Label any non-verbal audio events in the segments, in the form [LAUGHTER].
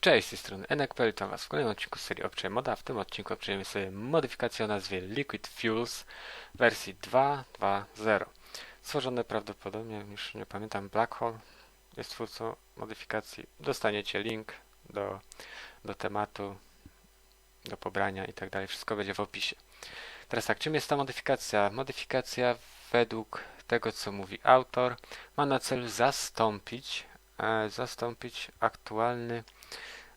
Cześć, z tej strony Enek, witam Was w kolejnym odcinku serii Obczaj Moda. W tym odcinku obczajemy sobie modyfikację o nazwie Liquid Fuels wersji 2.2.0. Stworzone prawdopodobnie, już nie pamiętam, Black Hole jest twórcą modyfikacji. Dostaniecie link do, do tematu, do pobrania i tak dalej. Wszystko będzie w opisie. Teraz tak, czym jest ta modyfikacja? Modyfikacja według tego, co mówi autor, ma na celu zastąpić, e, zastąpić aktualny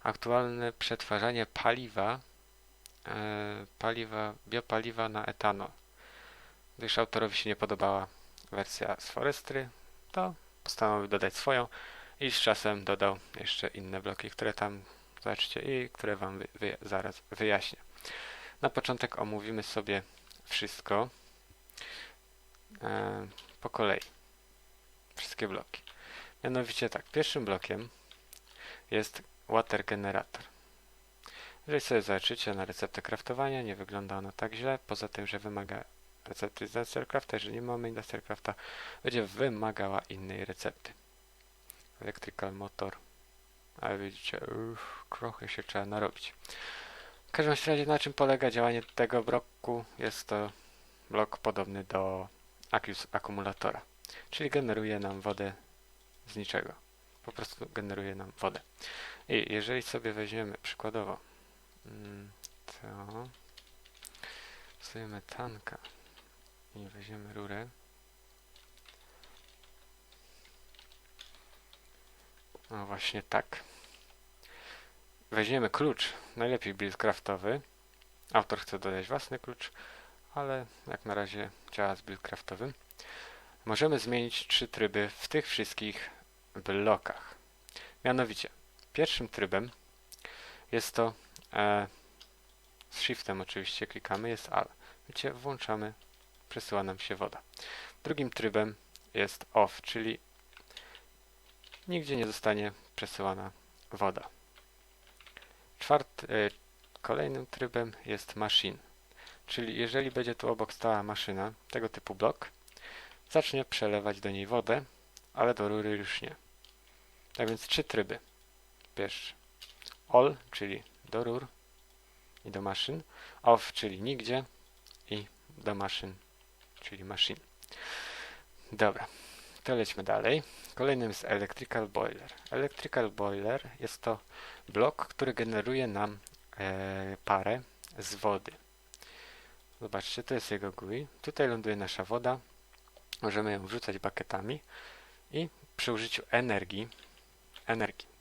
aktualne przetwarzanie paliwa, e, paliwa, biopaliwa na etanol. Gdyż autorowi się nie podobała wersja z Forestry, to postanowił dodać swoją i z czasem dodał jeszcze inne bloki, które tam zobaczycie i które Wam wy, wy, zaraz wyjaśnię. Na początek omówimy sobie wszystko e, po kolei. Wszystkie bloki. Mianowicie tak, pierwszym blokiem jest Water Generator. Jeżeli sobie zobaczycie na receptę craftowania, nie wygląda ona tak źle, poza tym, że wymaga recepty z Industrialcrafta. Jeżeli nie mamy Industrialcrafta, będzie wymagała innej recepty. Electrical Motor. Ale widzicie, uff, trochę się trzeba narobić. W każdym razie na czym polega działanie tego bloku? Jest to blok podobny do akumulatora, czyli generuje nam wodę z niczego. Po prostu generuje nam wodę. I jeżeli sobie weźmiemy przykładowo mm, to sobie tanka i weźmiemy rurę. No właśnie tak. Weźmiemy klucz najlepiej buildcraftowy autor chce dodać własny klucz ale jak na razie działa z buildcraftowym możemy zmienić trzy tryby w tych wszystkich blokach. Mianowicie Pierwszym trybem jest to e, z shiftem oczywiście klikamy, jest AL. Widzicie, włączamy, przesyła nam się woda. Drugim trybem jest OFF, czyli nigdzie nie zostanie przesyłana woda. Czwart, e, kolejnym trybem jest machine, czyli jeżeli będzie tu obok stała maszyna, tego typu blok, zacznie przelewać do niej wodę, ale do rury już nie. Tak więc trzy tryby pierwszy. All, czyli do rur i do maszyn. Off, czyli nigdzie i do maszyn, czyli maszyn. Dobra, to lećmy dalej. Kolejnym jest Electrical Boiler. Electrical Boiler jest to blok, który generuje nam e, parę z wody. Zobaczcie, to jest jego GUI. Tutaj ląduje nasza woda. Możemy ją wrzucać bakietami i przy użyciu energii, energii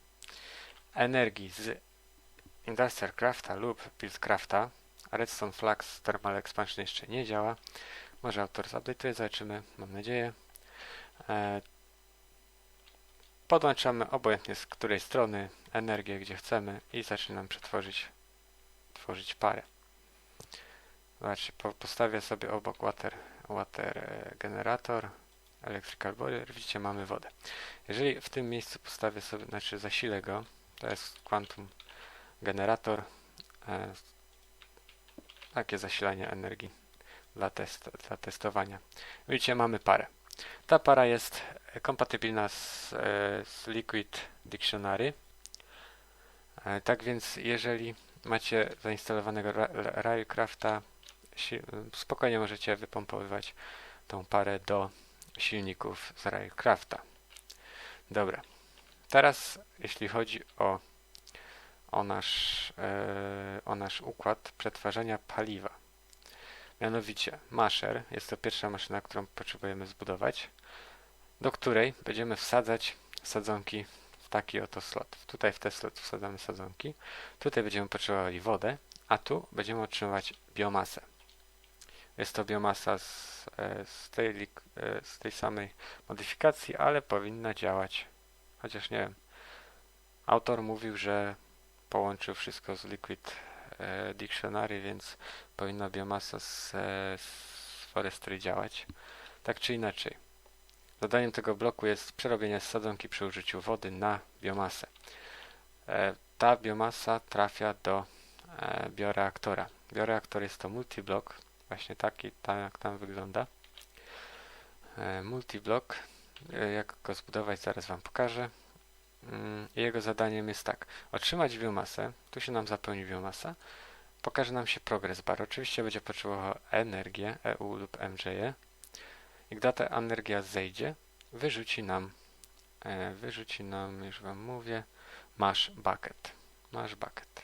energii z Industrial Crafta lub Buildcrafta. Redstone Flux Thermal Expansion jeszcze nie działa. Może autor zupdate'uje, zobaczymy, mam nadzieję. E, podłączamy obojętnie z której strony energię, gdzie chcemy i zaczynam przetworzyć tworzyć parę. Zobaczcie, po, postawię sobie obok water, water generator, electrical boiler, widzicie, mamy wodę. Jeżeli w tym miejscu postawię sobie, znaczy zasilę go, to jest Quantum Generator. E, takie zasilanie energii dla, test, dla testowania. Widzicie, mamy parę. Ta para jest kompatybilna z, e, z Liquid Dictionary. E, tak więc, jeżeli macie zainstalowanego Railcrafta, spokojnie możecie wypompowywać tą parę do silników z Railcrafta. Dobra. Teraz, jeśli chodzi o, o, nasz, e, o nasz układ przetwarzania paliwa, mianowicie masher, jest to pierwsza maszyna, którą potrzebujemy zbudować, do której będziemy wsadzać sadzonki w taki oto slot. Tutaj w ten slot wsadzamy sadzonki, tutaj będziemy potrzebowali wodę, a tu będziemy otrzymywać biomasę. Jest to biomasa z, e, z, tej, e, z tej samej modyfikacji, ale powinna działać Chociaż nie wiem. Autor mówił, że połączył wszystko z Liquid e, Dictionary, więc powinna biomasa z, e, z Forestry działać. Tak czy inaczej. Zadaniem tego bloku jest przerobienie sadzonki przy użyciu wody na biomasę. E, ta biomasa trafia do bioreaktora. Bioreaktor jest to multiblok, właśnie taki, tak jak tam wygląda. Multiblok jak go zbudować zaraz Wam pokażę. Mm, jego zadaniem jest tak, otrzymać biomasę, tu się nam zapełni biomasa, pokaże nam się progres bar. Oczywiście będzie potrzebował energię, EU lub MJE. Gdy ta energia zejdzie, wyrzuci nam, e, wyrzuci nam, już Wam mówię, masz bucket. Masz bucket.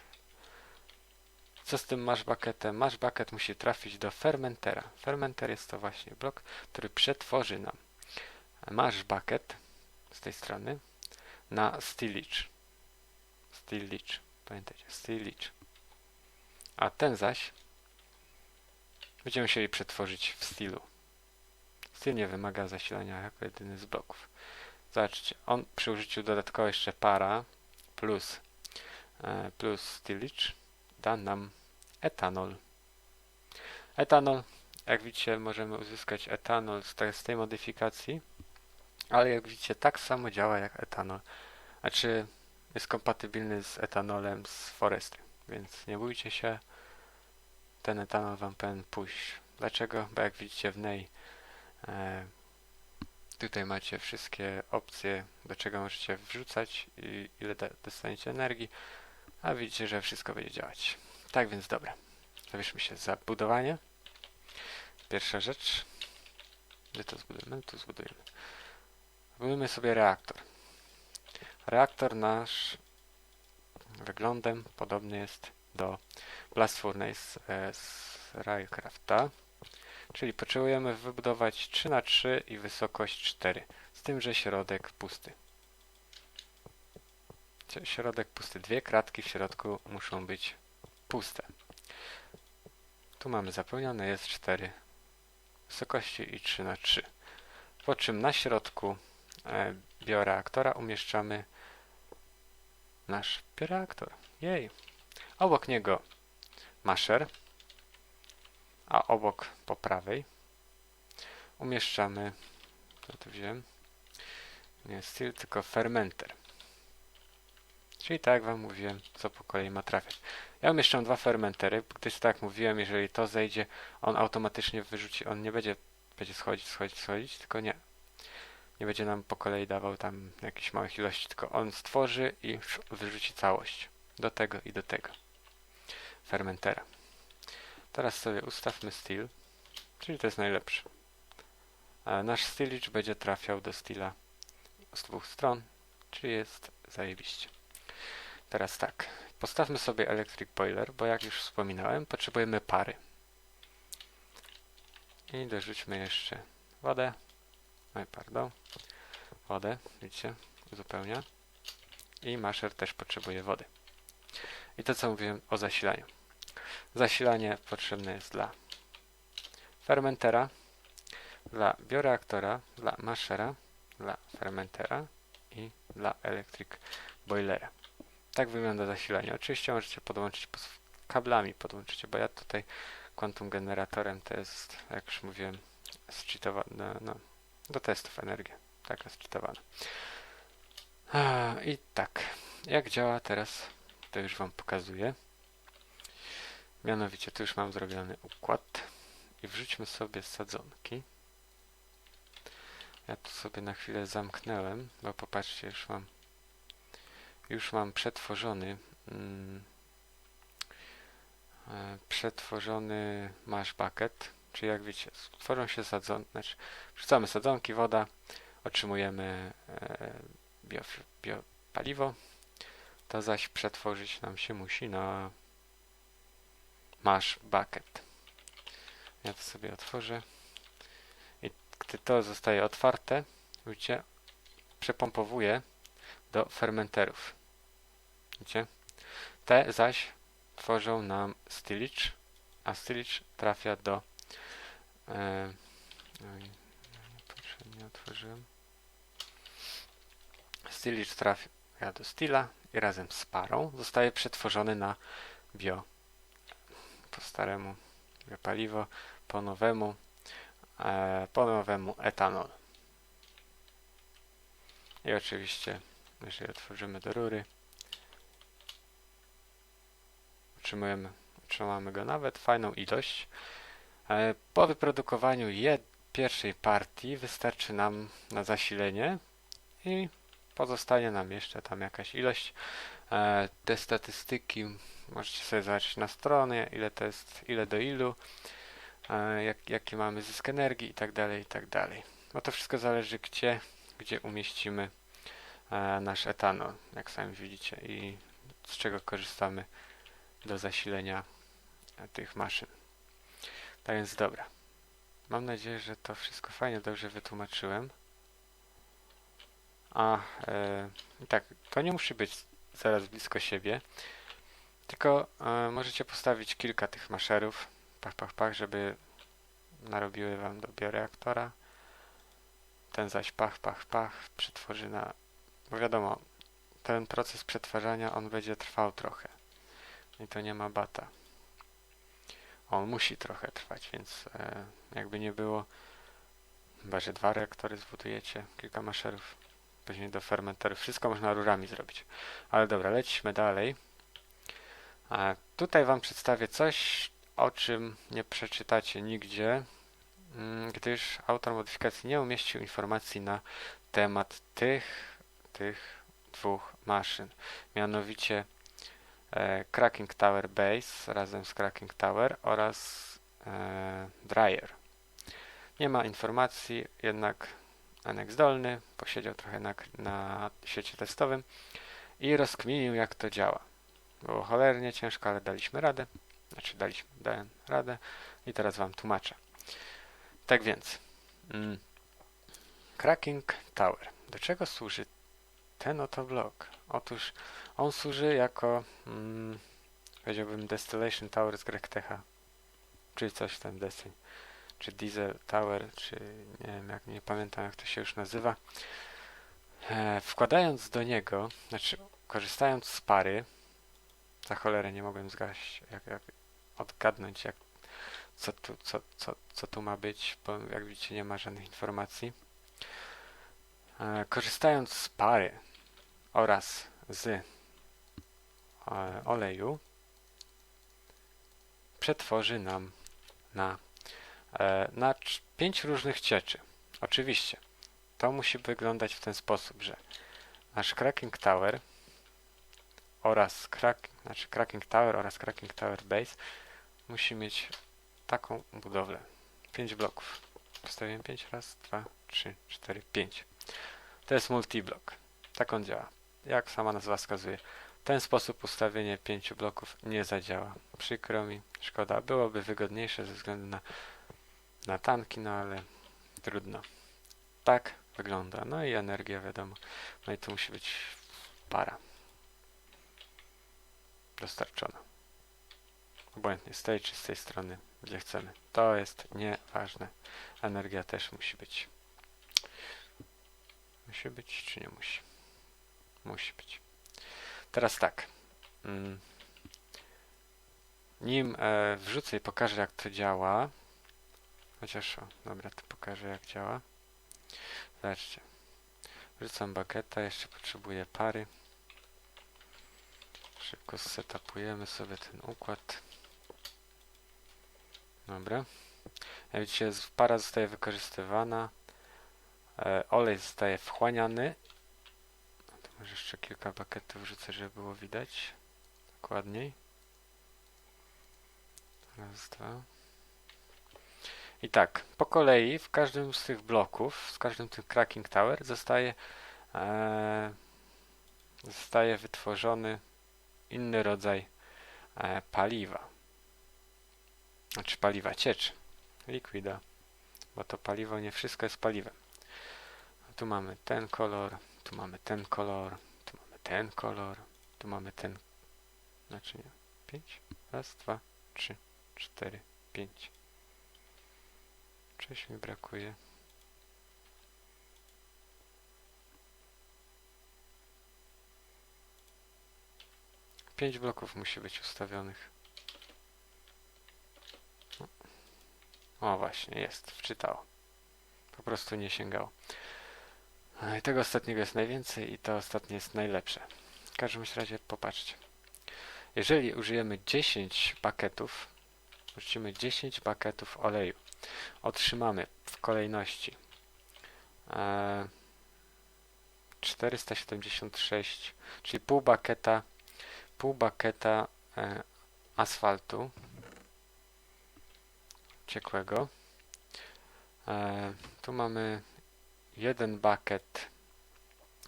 Co z tym masz bucketem? Masz bucket musi trafić do fermentera. Fermenter jest to właśnie blok, który przetworzy nam masz bucket z tej strony na stillage. Stillage. Pamiętajcie, stillage. A ten zaś będziemy musieli przetworzyć w stylu. Styl nie wymaga zasilania jako jedyny z bloków. Zobaczcie, on przy użyciu dodatkowo jeszcze para plus, e, plus stillage da nam etanol. Etanol, jak widzicie, możemy uzyskać etanol z tej modyfikacji, ale jak widzicie, tak samo działa jak etanol. Znaczy, jest kompatybilny z etanolem z Forestry, więc nie bójcie się, ten etanol wam powinien pójść. Dlaczego? Bo jak widzicie w niej e, tutaj macie wszystkie opcje, do czego możecie wrzucać i ile dostaniecie energii, a widzicie, że wszystko będzie działać. Tak więc dobra. Zabierzmy się za budowanie. Pierwsza rzecz. Gdzie to zbudujemy? Tu zbudujemy. Zbudujemy sobie reaktor. Reaktor nasz wyglądem podobny jest do Blast Furnace e, z Railcrafta. Czyli potrzebujemy wybudować 3 na 3 i wysokość 4. Z tym, że środek pusty. Środek pusty. Dwie kratki w środku muszą być puste. Tu mamy zapełnione, jest 4 wysokości i 3 na 3. Po czym na środku bioreaktora umieszczamy nasz bioreaktor. Jej! Obok niego masher, a obok po prawej umieszczamy, co tu wziąłem, nie steel, tylko fermenter. Czyli tak jak Wam mówiłem, co po kolei ma trafiać. Ja umieszczam dwa fermentery, gdyż tak jak mówiłem, jeżeli to zejdzie, on automatycznie wyrzuci, on nie będzie, będzie schodzić, schodzić, schodzić, tylko nie. Nie będzie nam po kolei dawał tam jakichś małych ilości, tylko on stworzy i wyrzuci całość. Do tego i do tego. Fermentera. Teraz sobie ustawmy steel, czyli to jest najlepszy. Nasz steelage będzie trafiał do steela z dwóch stron, czyli jest zajebiście. Teraz tak, postawmy sobie electric boiler, bo jak już wspominałem, potrzebujemy pary. I dorzućmy jeszcze wodę. Oj, pardon. Wodę, widzicie, uzupełnia. I masher też potrzebuje wody. I to co mówiłem o zasilaniu. Zasilanie potrzebne jest dla fermentera, dla bioreaktora, dla maszera, dla fermentera i dla electric boilera. Tak wygląda zasilanie. Oczywiście możecie podłączyć kablami, podłączycie, bo ja tutaj quantum generatorem to jest, jak już mówiłem, zcheatowane, no, do testów energii. Taka zcheatowana. I tak, jak działa teraz, to już Wam pokazuję. Mianowicie tu już mam zrobiony układ i wrzućmy sobie sadzonki. Ja tu sobie na chwilę zamknąłem, bo popatrzcie, już mam już mam przetworzony mm, e, przetworzony masz bucket, czyli jak widzicie, tworzą się sadzonki, znaczy wrzucamy sadzonki, woda, otrzymujemy e, bio, biopaliwo, to zaś przetworzyć nam się musi na masz bucket. Ja to sobie otworzę. I gdy to zostaje otwarte, widzicie, przepompowuję do fermenterów. Widzicie? Te zaś tworzą nam stylicz, a stylicz trafia do e, nie otworzyłem. Stylicz trafia do stila i razem z parą zostaje przetworzony na bio po staremu biopaliwo, po nowemu e, po nowemu etanol. I oczywiście, jeżeli otworzymy do rury, otrzymujemy, otrzymamy go nawet fajną ilość. E, po wyprodukowaniu pierwszej partii wystarczy nam na zasilenie i pozostanie nam jeszcze tam jakaś ilość. E, te statystyki możecie sobie zobaczyć na stronie, ile to jest, ile do ilu, e, jak, jaki mamy zysk energii i tak dalej, i tak dalej. No to wszystko zależy gdzie, gdzie umieścimy nasz etanol, jak sami widzicie i z czego korzystamy do zasilenia tych maszyn. Tak więc dobra. Mam nadzieję, że to wszystko fajnie, dobrze wytłumaczyłem. A, e, tak, to nie musi być zaraz blisko siebie, tylko e, możecie postawić kilka tych maszerów, pach, pach, pach, żeby narobiły wam do bioreaktora. Ten zaś pach, pach, pach przetworzy na... Bo wiadomo, ten proces przetwarzania, on będzie trwał trochę. I to nie ma bata. On musi trochę trwać, więc e, jakby nie było, chyba że dwa reaktory zbudujecie, kilka maszerów, później do fermenterów, wszystko można rurami zrobić. Ale dobra, lecimy dalej. A tutaj Wam przedstawię coś, o czym nie przeczytacie nigdzie, mm, gdyż autor modyfikacji nie umieścił informacji na temat tych, tych dwóch maszyn. Mianowicie Cracking Tower Base razem z Cracking Tower oraz e, Dryer. Nie ma informacji, jednak Enek zdolny posiedział trochę na, na świecie testowym i rozkminił jak to działa. Było cholernie ciężko, ale daliśmy radę. Znaczy daliśmy, dałem radę i teraz wam tłumaczę. Tak więc, mm, Cracking Tower. Do czego służy ten oto blok? Otóż on służy jako, mm, powiedziałbym, Distillation Tower z Grektecha, czy coś w ten deseń, czy Diesel Tower, czy nie wiem, jak nie pamiętam jak to się już nazywa. E, wkładając do niego, znaczy korzystając z pary, za cholerę nie mogłem zgaść, jak, jak odgadnąć, jak, co, tu, co, co, co tu ma być, bo jak widzicie nie ma żadnych informacji. E, korzystając z pary oraz z e, oleju, przetworzy nam na, e, na pięć różnych cieczy. Oczywiście, to musi wyglądać w ten sposób, że nasz Cracking Tower oraz crack, znaczy Cracking Tower oraz Cracking Tower Base musi mieć taką budowlę. 5 bloków. Postawiłem 5, raz, 2, 3, 4, 5. To jest multiblok. Tak on działa. Jak sama nazwa wskazuje. W ten sposób ustawienie 5 bloków nie zadziała. Przykro mi, szkoda. Byłoby wygodniejsze ze względu na, na tanki, no ale trudno. Tak wygląda. No i energia wiadomo. No i tu musi być para dostarczona. Obojętnie z tej czy z tej strony, gdzie chcemy. To jest nieważne. Energia też musi być. Musi być czy nie musi? Musi być. Teraz tak. Mm. Nim e, wrzucę i pokażę jak to działa. Chociaż, o, dobra, to pokażę jak działa. Zobaczcie. Wrzucam bakieta, jeszcze potrzebuję pary. Szybko setupujemy sobie ten układ. Dobra. Jak widzicie, para zostaje wykorzystywana. E, olej zostaje wchłaniany. Może jeszcze kilka pakietów wrzucę, żeby było widać dokładniej. Raz, dwa. I tak, po kolei w każdym z tych bloków, z każdym tym cracking tower zostaje e, zostaje wytworzony inny rodzaj e, paliwa. Znaczy paliwa ciecz, likwida, bo to paliwo nie wszystko jest paliwem. Tu mamy ten kolor, tu mamy ten kolor, tu mamy ten kolor, tu mamy ten, znaczy nie, pięć, raz, dwa, trzy, cztery, pięć. Cześć mi brakuje. Pięć bloków musi być ustawionych. O właśnie, jest, wczytało. Po prostu nie sięgało. I tego ostatniego jest najwięcej i to ostatnie jest najlepsze. W każdym razie popatrzcie. Jeżeli użyjemy 10 pakietów, użyjemy 10 pakietów oleju, otrzymamy w kolejności e, 476, czyli pół baketa, pół baketa e, asfaltu ciekłego. E, tu mamy jeden bucket,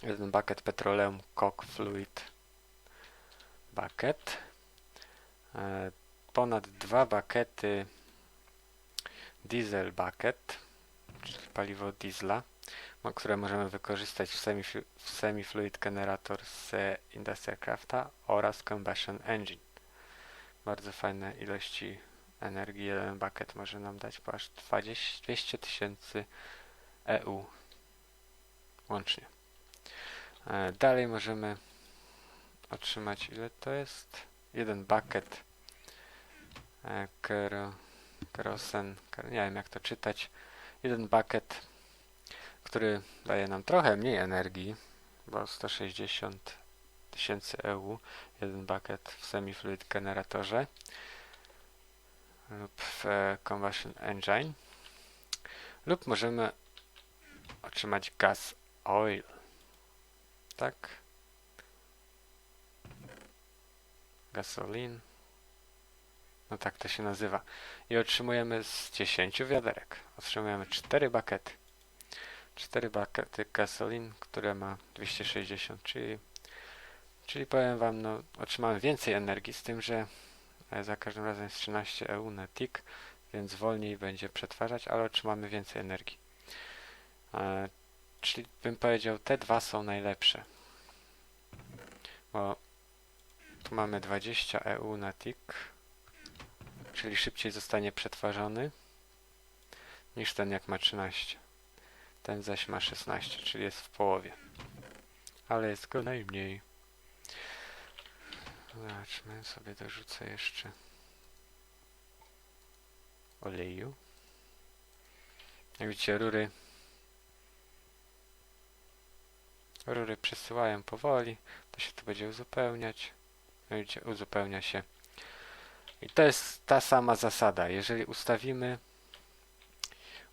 jeden bucket petroleum coke fluid bucket, e, ponad dwa bakety diesel bucket, czyli paliwo diesla, mo- które możemy wykorzystać w, semi, w semi-fluid generator z Industrial Crafta oraz combustion engine. Bardzo fajne ilości energii jeden bucket może nam dać po aż 20, 200 tysięcy EU łącznie. E, Dalej możemy otrzymać ile to jest? Jeden bucket e, kero, kerosen, ker- nie wiem jak to czytać. Jeden bucket, który daje nam trochę mniej energii, bo 160 tysięcy EU, jeden bucket w semi-fluid generatorze lub w e, combustion engine lub możemy otrzymać gas oil. Tak. Gasolin. No tak to się nazywa. I otrzymujemy z 10 wiaderek. Otrzymujemy 4 bakety. 4 bakety gasolin które ma 260 czyli czyli powiem wam no otrzymamy więcej energii z tym, że e, za każdym razem jest 13 EU na tick więc wolniej będzie przetwarzać, ale otrzymamy więcej energii. Czyli bym powiedział, te dwa są najlepsze. Bo tu mamy 20 EU na tick, czyli szybciej zostanie przetwarzany niż ten jak ma 13. Ten zaś ma 16, czyli jest w połowie. Ale jest go najmniej. Zobaczmy, sobie dorzucę jeszcze oleju. Jak widzicie, rury rury przesyłają powoli, to się tu będzie uzupełniać. Widzicie, uzupełnia się. I to jest ta sama zasada. Jeżeli ustawimy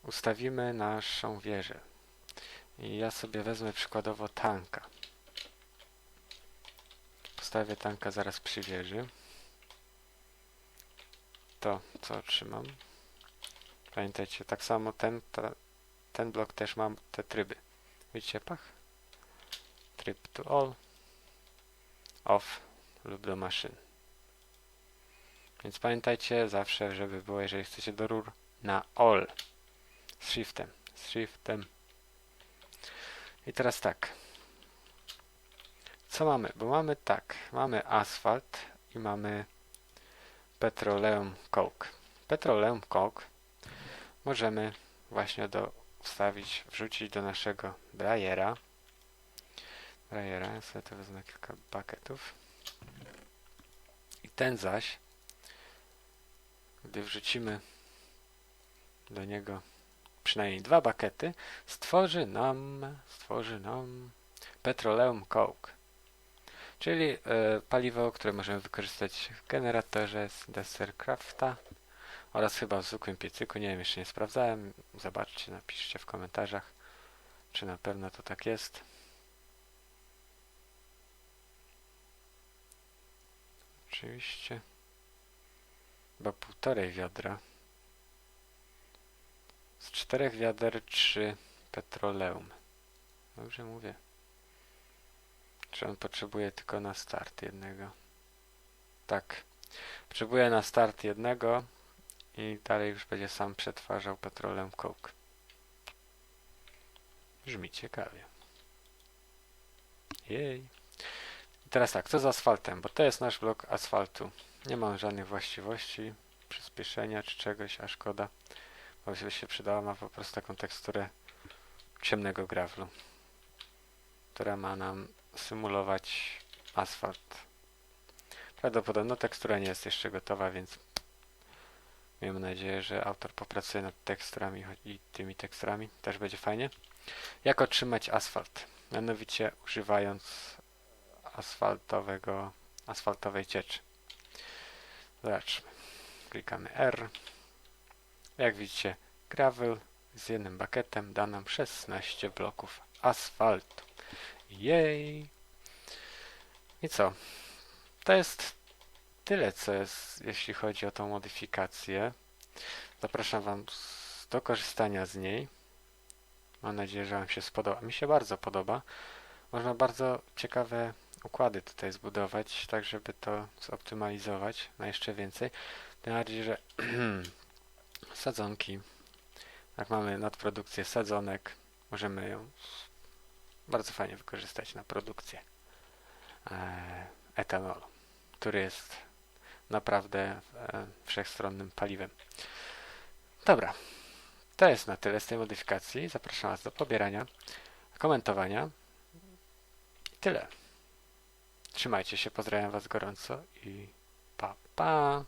ustawimy naszą wieżę i ja sobie wezmę przykładowo tanka. Postawię tanka zaraz przy wieży. To co otrzymam? Pamiętajcie, tak samo ten, ta, ten blok też ma te tryby. Widzicie, pach? Tryb to all, off lub do maszyn. Więc pamiętajcie zawsze, żeby było, jeżeli chcecie do rur, na all. Z shiftem. Z shiftem. I teraz tak. Co mamy? Bo mamy tak. Mamy asfalt i mamy petroleum coke. Petroleum coke możemy właśnie do wstawić, wrzucić do naszego dryera. Ja sobie to wezmę kilka bucketów. I ten zaś, gdy wrzucimy do niego przynajmniej dwa buckety, stworzy nam, stworzy nam petroleum coke. Czyli e, paliwo, które możemy wykorzystać w generatorze z Dessercrafta oraz chyba w zwykłym piecyku. Nie wiem, jeszcze nie sprawdzałem. Zobaczcie, napiszcie w komentarzach, czy na pewno to tak jest. Oczywiście. Chyba półtorej wiadra. Z czterech wiader trzy petroleum. Dobrze mówię. Czy on potrzebuje tylko na start jednego? Tak. Potrzebuje na start jednego i dalej już będzie sam przetwarzał petrolem coke. Brzmi ciekawie. Jej. I teraz tak, co z asfaltem? Bo to jest nasz blok asfaltu. Nie mam żadnych właściwości, przyspieszenia czy czegoś, a szkoda. Bo by się przydała, ma po prostu taką teksturę ciemnego grawlu, która ma nam symulować asfalt. Prawdopodobno tekstura nie jest jeszcze gotowa, więc miejmy nadzieję, że autor popracuje nad teksturami i tymi teksturami. Też będzie fajnie. Jak otrzymać asfalt? Mianowicie używając asfaltowego, asfaltowej cieczy. Zobaczmy. Klikamy R. Jak widzicie, gravel z jednym bakietem da nam 16 bloków asfaltu. Jej! I co? To jest tyle, co jest, jeśli chodzi o tą modyfikację. Zapraszam Wam do korzystania z niej. Mam nadzieję, że Wam się spodoba. Mi się bardzo podoba. Można bardzo ciekawe układy tutaj zbudować, tak żeby to zoptymalizować na jeszcze więcej. Tym bardziej, że [CLEARS THROAT] sadzonki, jak mamy nadprodukcję sadzonek, możemy ją bardzo fajnie wykorzystać na produkcję e, etanolu, który jest naprawdę e, wszechstronnym paliwem. Dobra, to jest na tyle z tej modyfikacji. Zapraszam Was do pobierania, komentowania. Tyle. Trzymajcie się, pozdrawiam Was gorąco i pa pa.